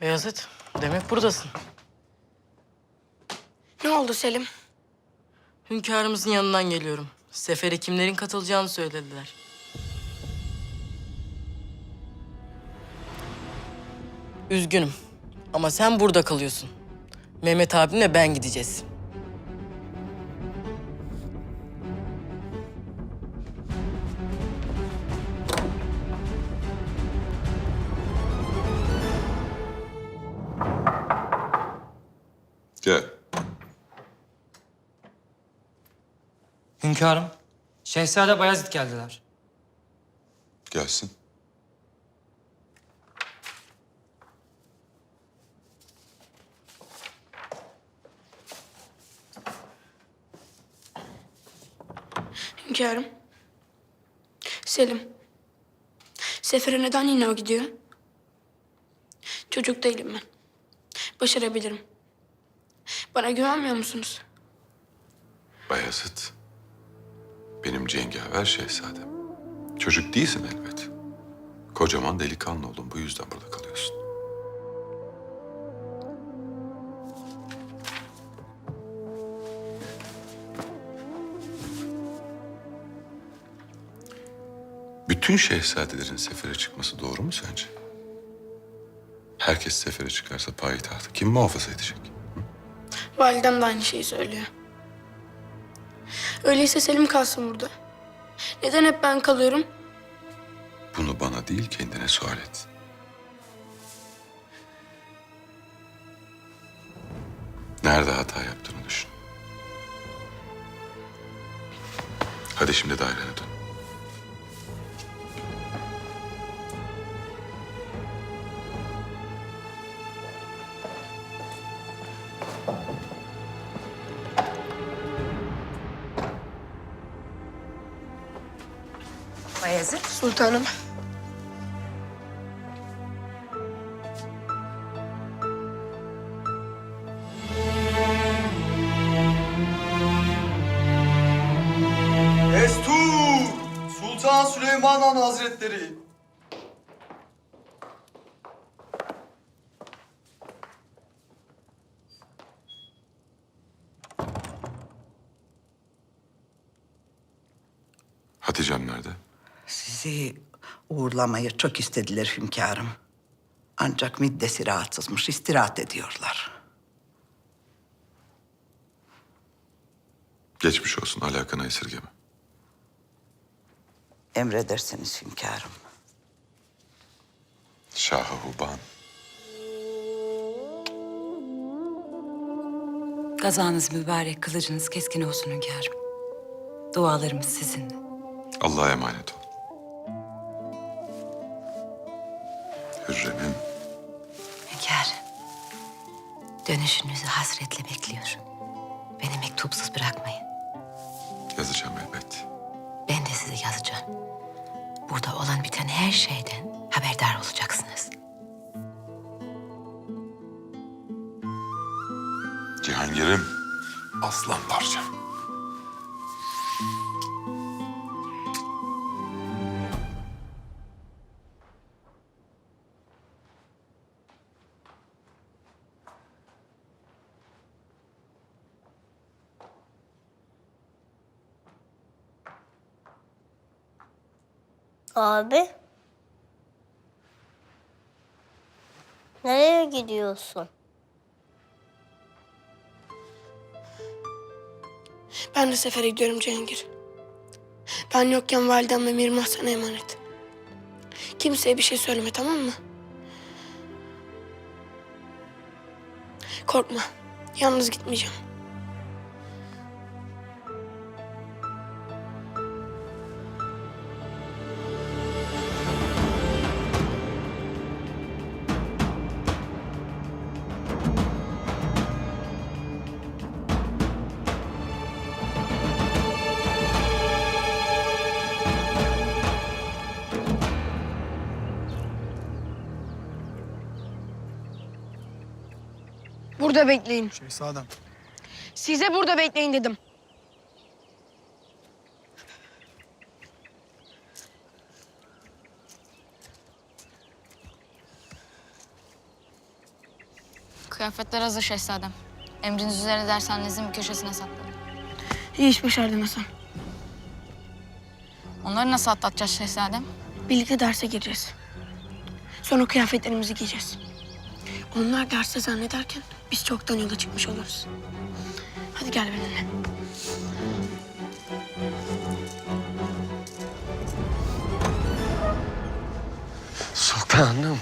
Beyazıt, demek buradasın. Ne oldu Selim? Hünkârımızın yanından geliyorum. Sefere kimlerin katılacağını söylediler. Üzgünüm ama sen burada kalıyorsun. Mehmet abimle ben gideceğiz. Gel. Hünkârım, Şehzade Bayezid geldiler. Gelsin. Hünkârım. Selim. Sefere neden yine o gidiyor? Çocuk değilim ben. Başarabilirim. Bana güvenmiyor musunuz? Bayezid. Benim cengaver şehzadem. Çocuk değilsin elbet. Kocaman delikanlı oldun. Bu yüzden burada kalıyorsun. Bütün şehzadelerin sefere çıkması doğru mu sence? Herkes sefere çıkarsa payitahtı kim muhafaza edecek? Validem de aynı şeyi söylüyor. Öyleyse Selim kalsın burada. Neden hep ben kalıyorum? Bunu bana değil kendine sual et. Nerede hata yaptığını düşün. Hadi şimdi dairene dön. Sultanım. Destur! Sultan Süleyman Han Hazretleri. Hatice'm nerede? Sizi uğurlamayı çok istediler hünkârım. Ancak middesi rahatsızmış, istirahat ediyorlar. Geçmiş olsun alakana esirgeme. Emredersiniz hünkârım. Şah-ı Huban. Gazanız mübarek, kılıcınız keskin olsun hünkârım. Dualarımız sizinle. Allah'a emanet ol. Hürrem'im. Hünkârım, dönüşünüzü hasretle bekliyorum. Beni mektupsuz bırakmayın. Yazacağım elbet. Ben de size yazacağım. Burada olan biten her şeyden haberdar olacaksınız. Cihangir'im. Aslan parçam. Abi. Nereye gidiyorsun? Ben de sefere gidiyorum Cihangir. Ben yokken validem ve Mir sana emanet. Kimseye bir şey söyleme tamam mı? Korkma. Yalnız gitmeyeceğim. Burada bekleyin. Şehzadem. Size burada bekleyin dedim. Kıyafetler hazır şehzadem. Emriniz üzere dershanenizin bir köşesine sakladım. İyi iş başardın Hasan. Onları nasıl atlatacağız şehzadem? Birlikte derse gireceğiz. Sonra kıyafetlerimizi giyeceğiz. Onlar derste zannederken biz çoktan yola çıkmış oluruz. Hadi gel benimle. Sultanım.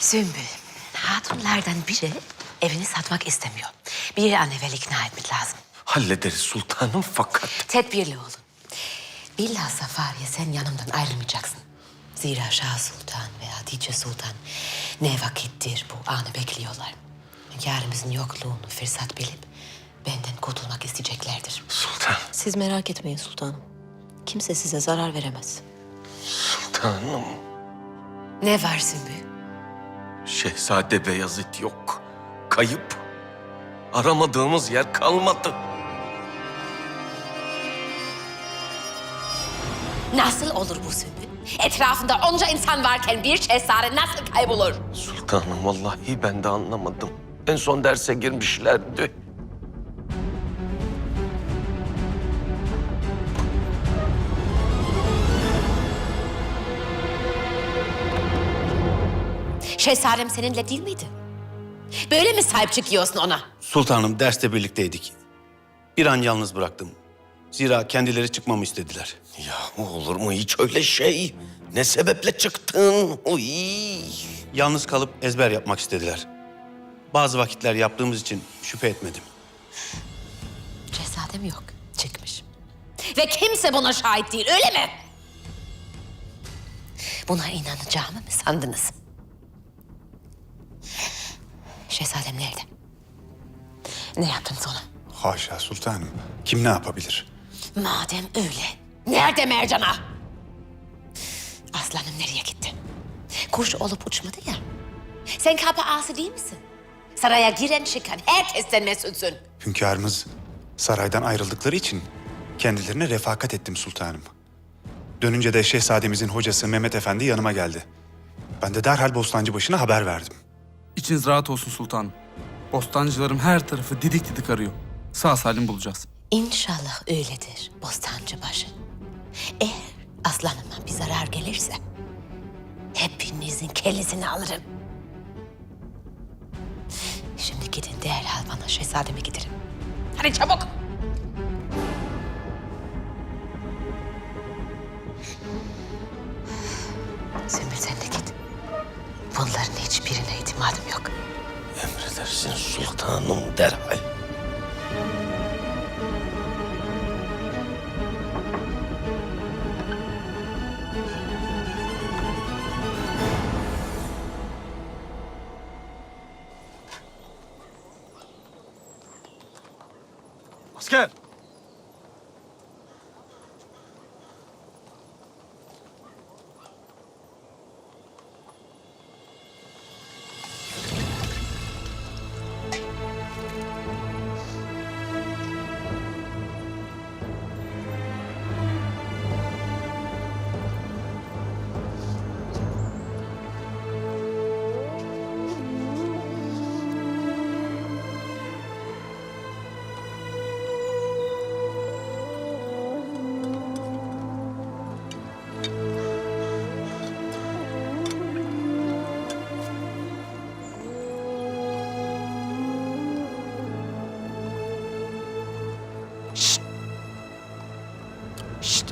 Sümbül, hatunlardan biri evini satmak istemiyor. Bir an evvel ikna etmek lazım. Hallederiz sultanım fakat... Tedbirli olun. Bilhassa Fahriye sen yanımdan ayrılmayacaksın. Zira Şah Sultan ve Hatice Sultan ne vakittir bu anı bekliyorlar. Hünkârımızın yokluğunu fırsat bilip benden kurtulmak isteyeceklerdir. Sultan, Siz merak etmeyin sultanım. Kimse size zarar veremez. sultanım. Ne var Sümbül? Şehzade Beyazıt yok. Kayıp. Aramadığımız yer kalmadı. Nasıl olur bu Sümbül? Etrafında onca insan varken bir şehzade nasıl kaybolur? Sultanım vallahi ben de anlamadım. En son derse girmişlerdi. Şehzadem seninle değil miydi? Böyle mi sahip çıkıyorsun ona? Sultanım derste birlikteydik. Bir an yalnız bıraktım. Zira kendileri çıkmamı istediler. Ya olur mu hiç öyle şey? Ne sebeple çıktın? Uy. Yalnız kalıp ezber yapmak istediler. Bazı vakitler yaptığımız için şüphe etmedim. Şehzadem yok. Çıkmış. Ve kimse buna şahit değil öyle mi? Buna inanacağımı mı sandınız? Şehzadem nerede? Ne yaptınız ona? Haşa sultanım. Kim ne yapabilir? Madem öyle, nerede Mercan'a? Aslanım nereye gitti? Kuş olup uçmadı ya. Sen kapı ağası değil misin? Saraya giren çıkan herkesten mesulsün. Hünkârımız saraydan ayrıldıkları için kendilerine refakat ettim sultanım. Dönünce de şehzademizin hocası Mehmet Efendi yanıma geldi. Ben de derhal Bostancı başına haber verdim. İçiniz rahat olsun sultanım. Bostancılarım her tarafı didik didik arıyor. Sağ salim bulacağız. İnşallah öyledir Bostancı başı. Eğer aslanıma bir zarar gelirse hepinizin kellesini alırım. Şimdi gidin derhal bana şehzademi giderim. Hadi çabuk. Sümbül sen de git. Bunların hiçbirine itimadım yok. Emredersin sultanım derhal.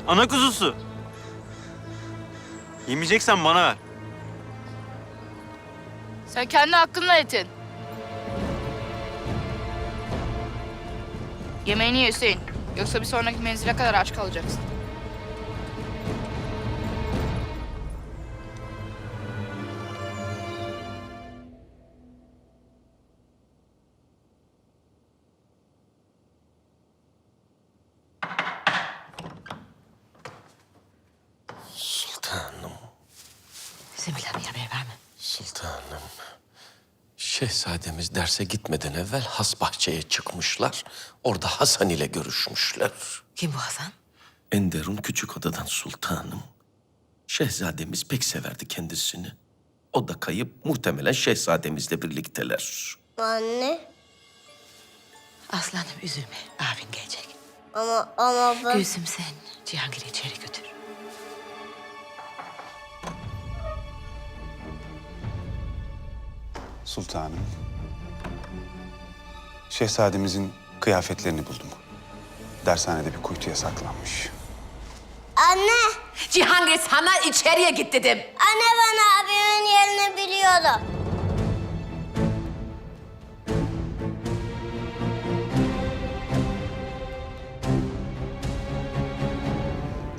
Ana kuzusu. Yemeyeceksen bana ver. Sen kendi hakkınla etin. Yemeğini ye Hüseyin. Yoksa bir sonraki menzile kadar aç kalacaksın. Derse gitmeden evvel has bahçeye çıkmışlar. Orada Hasan ile görüşmüşler. Kim bu Hasan? Enderun küçük odadan sultanım. Şehzademiz pek severdi kendisini. O da kayıp muhtemelen şehzademizle birlikteler. Anne Aslanım üzülme. Abin gelecek. ama ama ben... Gülsüm sen Cihangir'i içeri götür. Sultanım. Şehzademizin kıyafetlerini buldum. Dershanede bir kuytuya saklanmış. Anne! Cihangir sana içeriye git dedim. Anne ben abimin yerini biliyorum.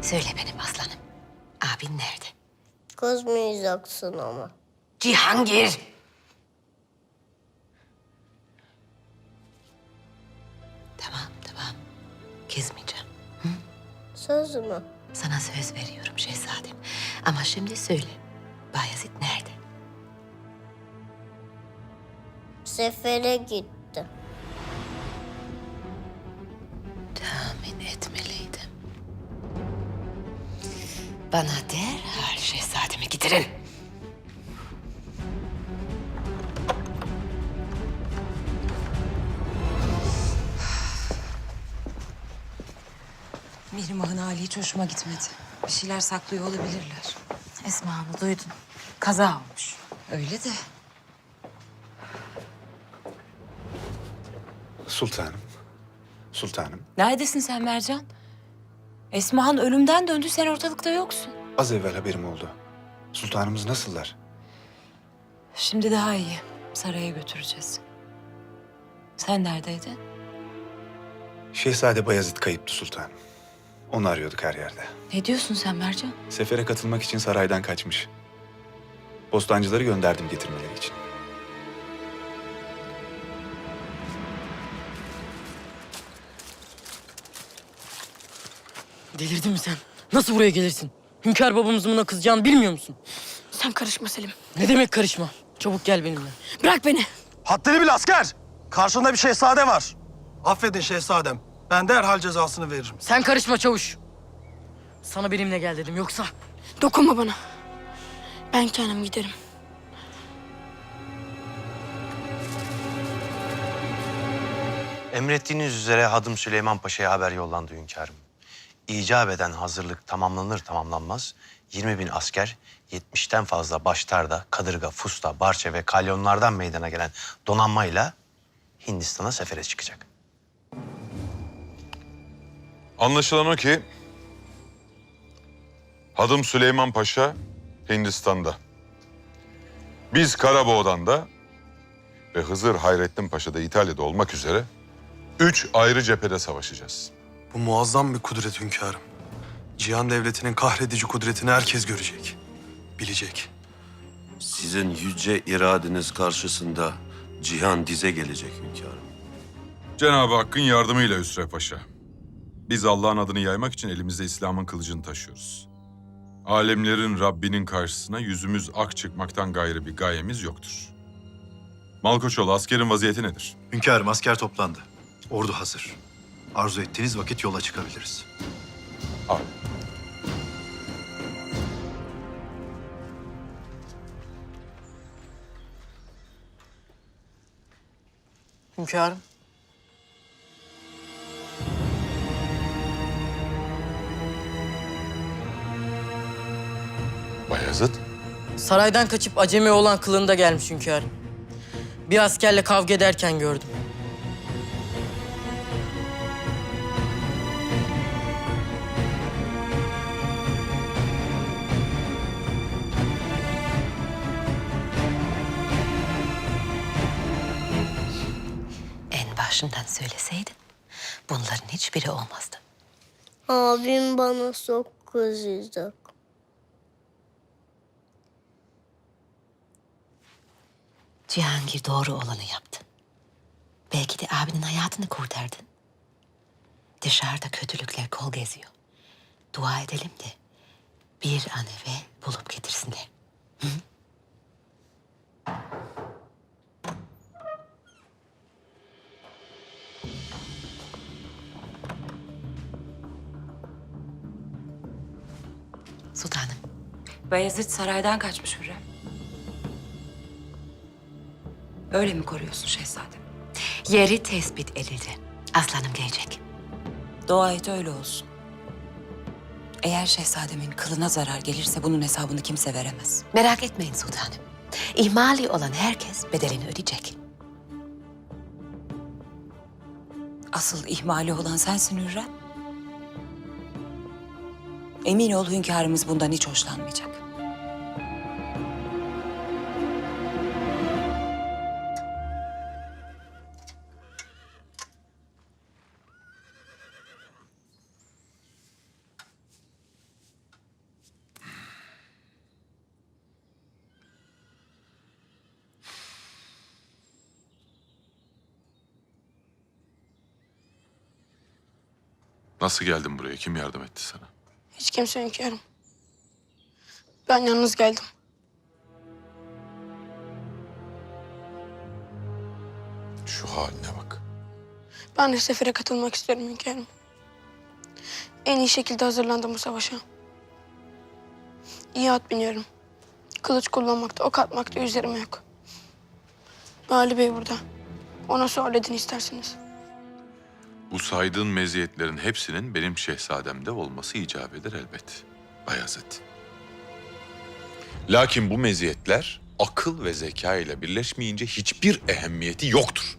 Söyle benim aslanım. Abin nerede? Kızmayacaksın ama. Cihangir. Söz mü? Sana söz veriyorum şehzadem. Ama şimdi söyle. Bayezid nerede? Sefere gitti. Tahmin etmeliydim. Bana derhal şehzademi getirin. Mihrimah'ın hali hiç hoşuma gitmedi. Bir şeyler saklıyor olabilirler. Esma Hanım duydun. Kaza olmuş. Öyle de. Sultanım. Sultanım. Neredesin sen Mercan? Esma'nın ölümden döndü sen ortalıkta yoksun. Az evvel haberim oldu. Sultanımız nasıllar? Şimdi daha iyi. Saraya götüreceğiz. Sen neredeydin? Şehzade Bayezid kayıptı sultanım. Onu arıyorduk her yerde. Ne diyorsun sen Mercan? Sefere katılmak için saraydan kaçmış. Bostancıları gönderdim getirmeleri için. Delirdin mi sen? Nasıl buraya gelirsin? Hünkâr babamızın buna kızacağını bilmiyor musun? Sen karışma Selim. Ne demek karışma? Çabuk gel benimle. Bırak beni. Haddini bil asker. Karşında bir şehzade var. Affedin şehzadem. Ben derhal cezasını veririm. Sen karışma çavuş. Sana benimle gel dedim yoksa. Dokunma bana. Ben kendim giderim. Emrettiğiniz üzere Hadım Süleyman Paşa'ya haber yollandı hünkârım. İcab eden hazırlık tamamlanır tamamlanmaz 20 bin asker, 70'ten fazla baştarda, kadırga, fusta, barça ve kalyonlardan meydana gelen donanmayla Hindistan'a sefere çıkacak. Anlaşılan o ki Hadım Süleyman Paşa Hindistan'da. Biz Karaboğ'dan da ve Hızır Hayrettin Paşa da İtalya'da olmak üzere üç ayrı cephede savaşacağız. Bu muazzam bir kudret hünkârım. Cihan devletinin kahredici kudretini herkes görecek. Bilecek. Sizin yüce iradeniz karşısında cihan dize gelecek hünkârım. Cenab-ı Hakk'ın yardımıyla Hüsrev Paşa. Biz Allah'ın adını yaymak için elimizde İslam'ın kılıcını taşıyoruz. Alemlerin Rabbinin karşısına yüzümüz ak çıkmaktan gayrı bir gayemiz yoktur. Malkoçoğlu askerin vaziyeti nedir? Hünkârım asker toplandı. Ordu hazır. Arzu ettiğiniz vakit yola çıkabiliriz. Al. Hünkârım. Bayezid. Saraydan kaçıp acemi olan kılığında gelmiş hünkârım. Bir askerle kavga ederken gördüm. En başından söyleseydin bunların hiçbiri olmazdı. Abim bana çok kızacak. Cihangir doğru olanı yaptı. Belki de abinin hayatını kurtardın. Dışarıda kötülükler kol geziyor. Dua edelim de bir an evvel bulup getirsinler. Sultanım, Bayezid saraydan kaçmış Hürrem. Böyle mi koruyorsun şehzadem? Yeri tespit edildi. Aslanım gelecek. Dua et öyle olsun. Eğer şehzademin kılına zarar gelirse bunun hesabını kimse veremez. Merak etmeyin sultanım. İhmali olan herkes bedelini ödeyecek. Asıl ihmali olan sensin Hürrem. Emin ol hünkârımız bundan hiç hoşlanmayacak. Nasıl geldin buraya? Kim yardım etti sana? Hiç kimse hünkârım. Ben yalnız geldim. Şu haline bak. Ben de sefere katılmak istiyorum hünkârım. En iyi şekilde hazırlandım bu savaşa. İyi at biniyorum. Kılıç kullanmakta, ok atmakta üzerime yok. Ali Bey burada. Ona söyledin isterseniz. Bu saydığın meziyetlerin hepsinin benim şehzademde olması icap eder elbet. Bayezid. Lakin bu meziyetler akıl ve zeka ile birleşmeyince hiçbir ehemmiyeti yoktur.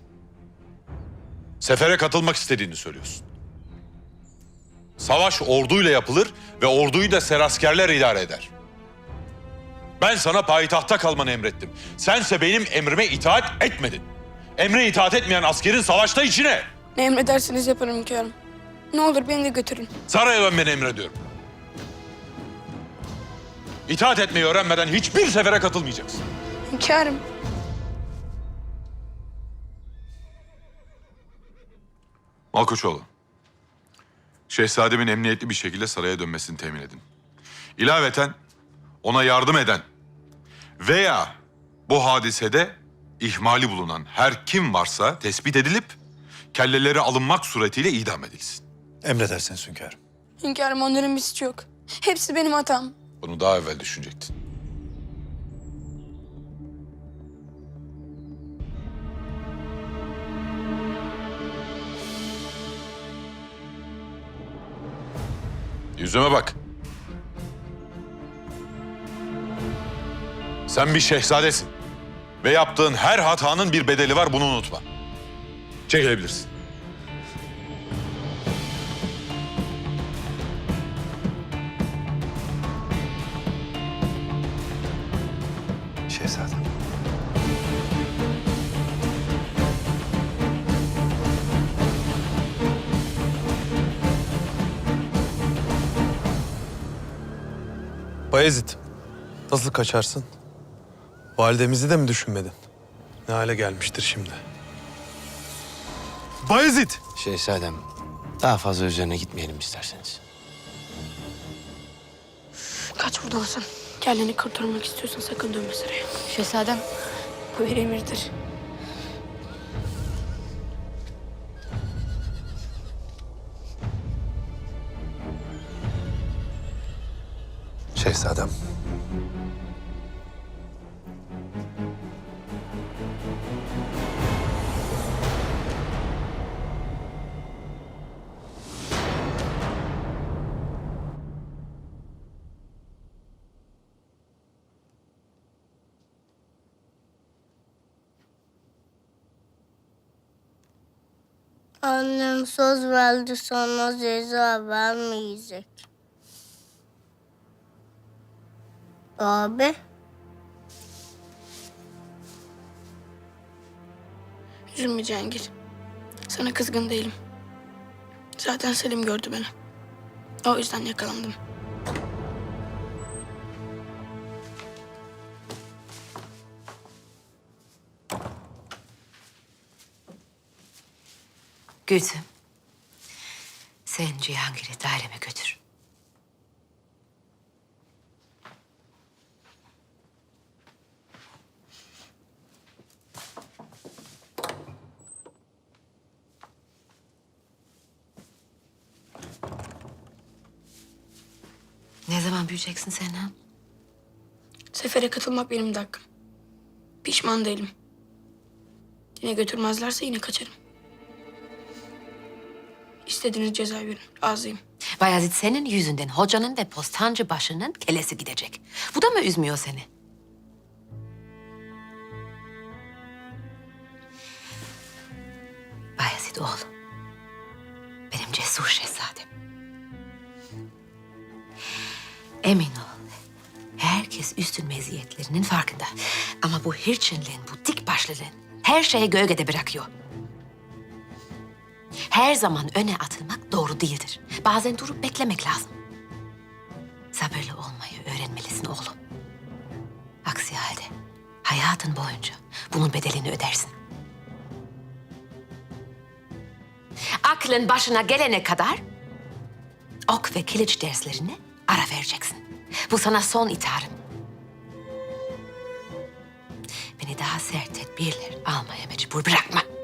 Sefere katılmak istediğini söylüyorsun. Savaş orduyla yapılır ve orduyu da seraskerler idare eder. Ben sana payitahta kalmanı emrettim. Sense benim emrime itaat etmedin. Emre itaat etmeyen askerin savaşta içine. Ne emrederseniz yaparım hünkârım. Ne olur beni de götürün. Saraya dönmeni emrediyorum. İtaat etmeyi öğrenmeden hiçbir sefere katılmayacaksın. Hünkârım. Malkoçoğlu. Şehzademin emniyetli bir şekilde saraya dönmesini temin edin. İlaveten ona yardım eden veya bu hadisede ihmali bulunan her kim varsa tespit edilip kelleleri alınmak suretiyle idam edilsin. Emredersiniz hünkârım. Hünkârım onların bir suçu yok. Hepsi benim hatam. Bunu daha evvel düşünecektin. Yüzüme bak. Sen bir şehzadesin. Ve yaptığın her hatanın bir bedeli var bunu unutma. Çekilebilirsin. Şehzadem. Bayezid, nasıl kaçarsın? Validemizi de mi düşünmedin? Ne hale gelmiştir şimdi? Bayezid! Şehzadem, daha fazla üzerine gitmeyelim isterseniz. Kaç buradan sen. Kelleni kurtarmak istiyorsan sakın dönme saraya. Şehzadem, Bu bir emirdir. Şehzadem. Annem söz verdi sana ceza vermeyecek. Abi. Üzülme Cihangir. Sana kızgın değilim. Zaten Selim gördü beni. O yüzden yakalandım. Gülsüm. Sen Cihangir'i daireme götür. Ne zaman büyüyeceksin sen ha? Sefere katılmak benim de hakkım. Pişman değilim. Yine götürmezlerse yine kaçarım. İstediğiniz cezayı verin. Razıyım. Bayezid senin yüzünden hocanın ve postancı başının kelesi gidecek. Bu da mı üzmüyor seni? Bayezid oğlum. Benim cesur şehzadem. Emin ol. Herkes üstün meziyetlerinin farkında. Ama bu hırçınlığın, bu dik başlılığın her şeyi gölgede bırakıyor. Her zaman öne atılmak doğru değildir. Bazen durup beklemek lazım. Sabırlı olmayı öğrenmelisin oğlum. Aksi halde hayatın boyunca bunun bedelini ödersin. Aklın başına gelene kadar ok ve kılıç derslerini ara vereceksin. Bu sana son itiharım. Beni daha sert tedbirler almaya mecbur bırakma.